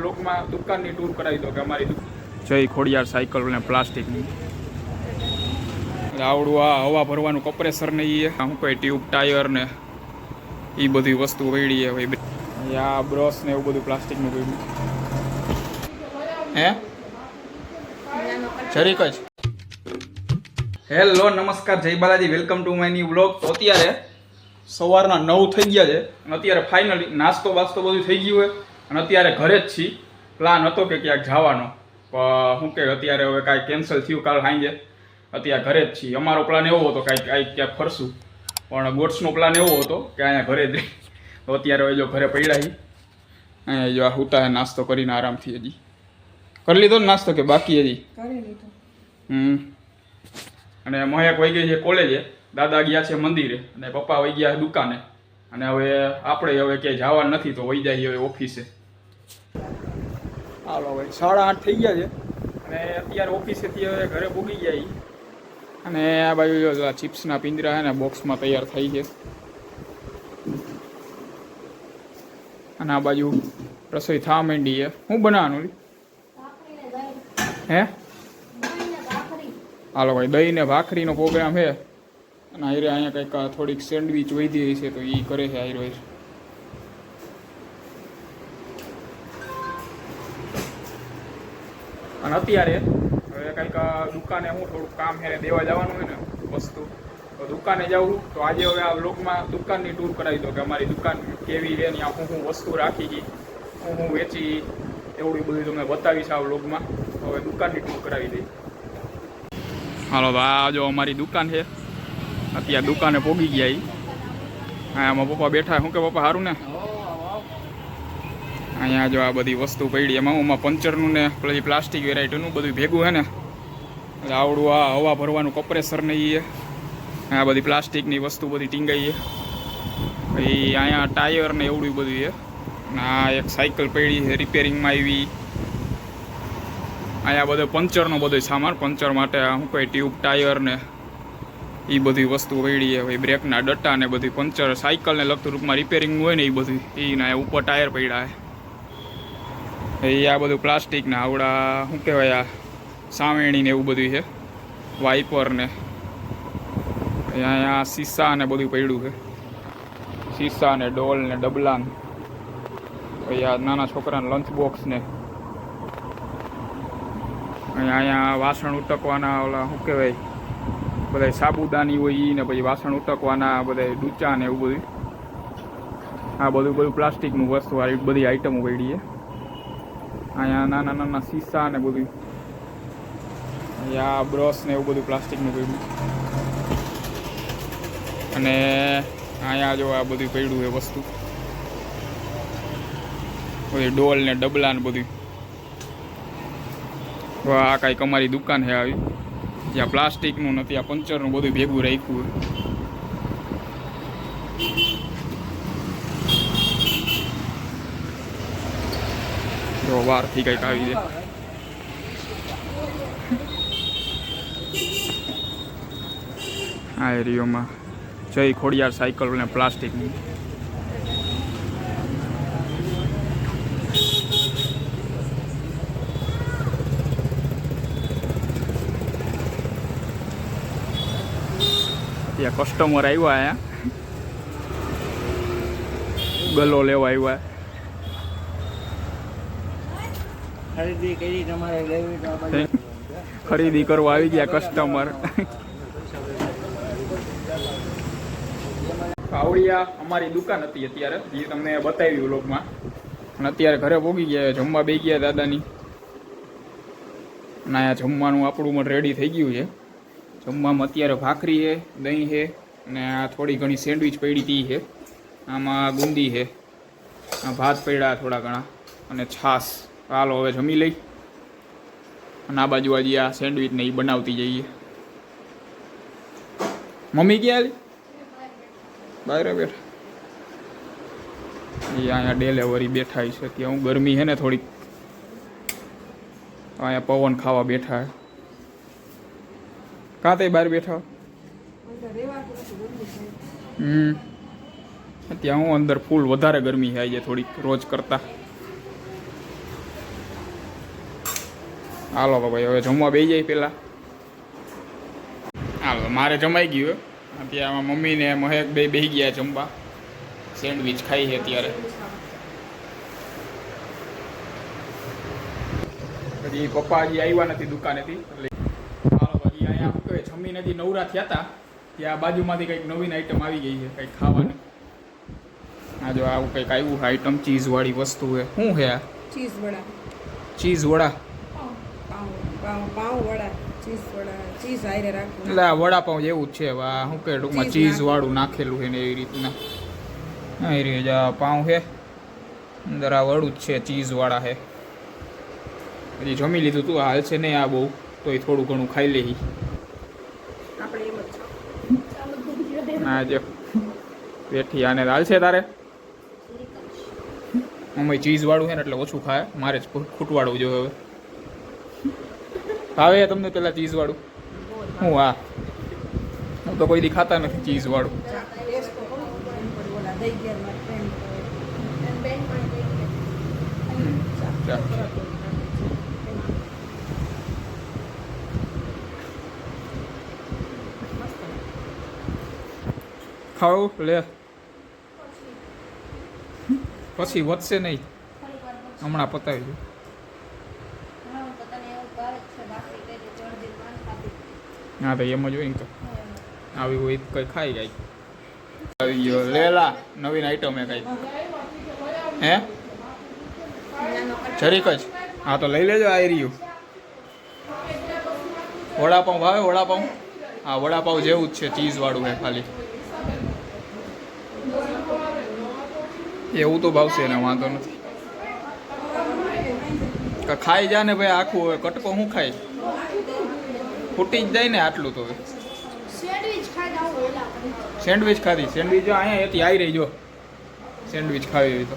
લોકમાં દુકાનની ટૂર કરાવી દો કે અમારી જય ખોડિયાર સાયકલ ને પ્લાસ્ટિકની આવડું આ હવા ભરવાનું કમ્પ્રેસર ને ઈ. શું કહે ટ્યુબ ટાયર ને એ બધી વસ્તુ વળી ભાઈ. આ બ્રશ ને એવું બધું પ્લાસ્ટિકનું પડ્યું હે? જરીક જ. હેલો નમસ્કાર જય Balaji. Welcome to my new blog તો અત્યારે સવારના નવ થઈ ગયા છે. અને અત્યારે ફાઇનલી નાસ્તો બાસ્તો બધું થઈ ગયું હોય અને અત્યારે ઘરે જ છીએ પ્લાન હતો કે ક્યાંક જવાનો. પણ શું કે અત્યારે હવે કાંઈ કેન્સલ થયું કાલ સાંજે. અત્યારે ઘરે જ છીએ અમારો પ્લાન એવો હતો કાંઈક કાંઈક ક્યાંક ફરશું. પણ ગોટ્સનો પ્લાન એવો હતો કે અહીંયા ઘરે જ તો અત્યારે હવે જો ઘરે પડ્યા છીએ અહીંયા જો આ હુતા નાસ્તો કરીને આરામથી હજી. કરી લીધો ને નાસ્તો કે બાકી હજી? હમ. અને મહેક વહી ગઈ છે કોલેજે દાદા ગયા છે મંદિરે. અને પપ્પા વહી ગયા છે દુકાને. અને હવે આપણે હવે ક્યાંય જવાનું નથી તો વહી જાય હવે ઓફિસે. હાલો ભાઈ સાડા આઠ થઈ ગયા છે. અને અત્યારે ઓફિસેથી હવે ઘરે પૂગી જાય અને આ બાજુ જો ચિપ્સના પિંજરા છે ને બોક્સમાં તૈયાર થઈ છે. અને આ બાજુ રસોઈ થવા માંડી છે. શું બનાવવાનું? હે? હાલો ભાઈ દહીં ને ભાખરીનો પ્રોગ્રામ છે. અને આયરે અહીંયા કંઈક થોડીક સેન્ડવિચ વધી છે તો એ કરે છે આયરો અને અત્યારે હવે કંઈક દુકાને હું થોડુંક કામ છે ને દેવા જવાનું હોય ને વસ્તુ, તો દુકાને જાઉં તો આજે હવે આ બ્લોગમાં દુકાનની ટૂર કરાવી દો કે અમારી દુકાન કેવી છે ને હું હું વસ્તુ રાખી ગઈ, હું હું વેચી એવું બધું તમને બતાવીશ આ બ્લોગમાં હવે દુકાનની ટૂર કરાવી દઈ. હાલો આ જો અમારી દુકાન છે. અત્યારે દુકાને પોગી ગયા હા, આમાં પપ્પા બેઠા, શું કે પપ્પા સારું ને? અહીંયા જો આ બધી વસ્તુ પડી, એમાં એમાં પંચરનું ને પેલી પ્લાસ્ટિક વેરાયટીનું બધું ભેગું હે ને. આવડું આ હવા ભરવાનું કપ્રેસર ને એ છે આ બધી પ્લાસ્ટિકની વસ્તુ બધી ટીંગાઈ પછી અહીંયા ટાયર ને એવડું બધું છે આ એક સાયકલ પડી છે રિપેરિંગમાં આવી. અહીંયા બધો પંચરનો બધો સામાન, પંચર માટે શું કહે ટ્યુબ ટાયર ને એ બધી વસ્તુ વળી હવે બ્રેકના ડટ્ટા ને બધી પંચર, સાયકલને લગતું રૂપમાં રિપેરિંગ હોય ને એ બધી. એના ઉપર ટાયર પડ્યા એ આ બધું પ્લાસ્ટિકના આવડા, શું કહેવાય આ સાવેણી ને એવું બધું છે. વાઇપર ને. અહીંયા સીસા ને બધું પડ્યું છે. સીસા ને ડોલ ને ડબલા ને. આ નાના છોકરાના લંચ બોક્સ ને. અહીંયા અહીંયા વાસણ ઉટકવાના ઓલા, શું કહેવાય? બધા સાબુદાની હોય ને પછી વાસણ ઉટકવાના બધા ડૂચા ને એવું બધું આ બધું બધું પ્લાસ્ટિકનું વસ્તુ આવી બધી આઈટમો પડી છે. અહીંયા નાના નાના સીસા ને બધું અહીંયા બ્રશ ને એવું બધું પ્લાસ્ટિકનું પડ્યું અને અહીંયા જો આ બધું પડ્યું એ વસ્તુ. બધી ડોલ ને ડબલા ને બધું આ કાંઈક અમારી દુકાન છે આવી. જ્યાં પ્લાસ્ટિકનું નથી આ પંચરનું બધું ભેગું રાખ્યું જો બહારથી કંઈક આવી જાય આ એરિયોમાં જય ખોડિયાર સાયકલ ને પ્લાસ્ટિકની. ત્યાં કસ્ટમર આવ્યા અહીંયા. ગલો લેવા આવ્યા. ખરીદી કરી તમારે લેવી તો આપણે ખરીદી કરવા આવી ગયા કસ્ટમર પાવડિયા અમારી દુકાન હતી અત્યારે જે તમને બતાવ્યું લોકમાં અને અત્યારે ઘરે પોગી ગયા જમવા બે ગયા દાદાની. અને અહીંયા જમવાનું આપણું પણ રેડી થઈ ગયું છે. જમવામાં અત્યારે ભાખરી છે, દહીં છે અને આ થોડી ઘણી સેન્ડવિચ પડી તી છે. આમાં ગુંદી છે. આ ભાત પડ્યા થોડા ઘણા અને છાશ. હાલો, હવે જમી લઈ. અને આ બાજુ આજે આ સેન્ડવિચ ને એ બનાવતી જઈએ. મમ્મી ક્યાં બહાર બેઠા. એ અહીંયા ડેલેવરી બેઠા છે. ત્યાં હું ગરમી છે ને થોડીક. અહીંયા પવન ખાવા બેઠા છે. કાં તે બહાર બેઠા? હમ. ત્યાં હું અંદર ફૂલ વધારે ગરમી છે થોડીક, રોજ કરતા. હાલો ભાઈ હવે જમવા બે જાય પેલા. હાલો, મારે જમાઈ ગયું આમાં મમ્મી ને મહેક બે બેહી ગયા જમવા. સેન્ડવિચ ખાઈ છે અત્યારે. પછી પપ્પા આવ્યા નથી દુકાનેથી. એટલે પછી અહીંયા શું કહેવાય જમી નથી નવરા થયા હતા. ત્યાં બાજુમાંથી કંઈક નવીન આઈટમ આવી ગઈ છે કંઈક ખાવાની. આ જો આવું કંઈક આવ્યું આઈટમ ચીઝવાળી વસ્તુ છે. શું છે આ? ચીઝ વડા. ચીઝ વડા? એટલે આ વડાપાઉં જેવું જ છે આ શું કે ટૂંકમાં ચીઝ વાળું નાખેલું છે ને એવી રીતના. એ રીતે આ પાઉં છે. અંદર આ વડું જ છે ચીઝ વાળા છે. હજી જમી લીધું તું હાલ છે નહીં આ બહુ. તો એ થોડું ઘણું ખાઈ લે હા જો. બેઠી આને હાલ છે તારે? મમ્મી ચીઝ વાળું છે ને એટલે ઓછું ખાય. મારે જ ખૂટવાડવું જોઈએ હવે. ભાવે તમને પેલા ચીઝ વાળું? હું હા. હું તો કોઈ દી ખાતા નથી ચીઝ વાળું. ચાલ. ખાવું લે. પછી વધશે નહીં. હમણાં પતાવી દઉં હા, તો એમ જ હોય ને તો. આવી હોય કંઈ ખાઈ જાય. આવી ગયો. લેલા, નવીન આઈટમ હે કંઈક હે? જરીક જ. હા, તો લઈ લેજો આ રહ્યું વડાપાઉં ભાવે વડાપાઉં? હા, વડાપાઉં જેવું જ છે, ચીઝવાળું ખાલી. એવું તો ભાવશે એને વાંધો નથી. ખાઈ જા ને ભાઈ આખું હવે કટકો શું ખાય ફૂટી જ જાય ને આટલું તો સેન્ડવિચ ખાધી સેન્ડવિચ જો અહીંયા એથી આવી રહી જો. સેન્ડવિચ ખાવી હોય તો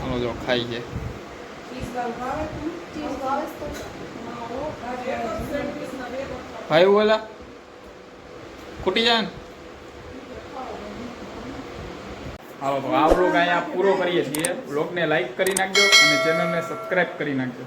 હાલો જો ખાઈ ભાઈ બોલા. ખૂટી જાય ને. હાલો, તો આ અહીંયા પૂરો કરીએ છીએ. બ્લોગને લાઈક કરી નાખજો અને ચેનલને સબસ્ક્રાઈબ કરી નાખજો.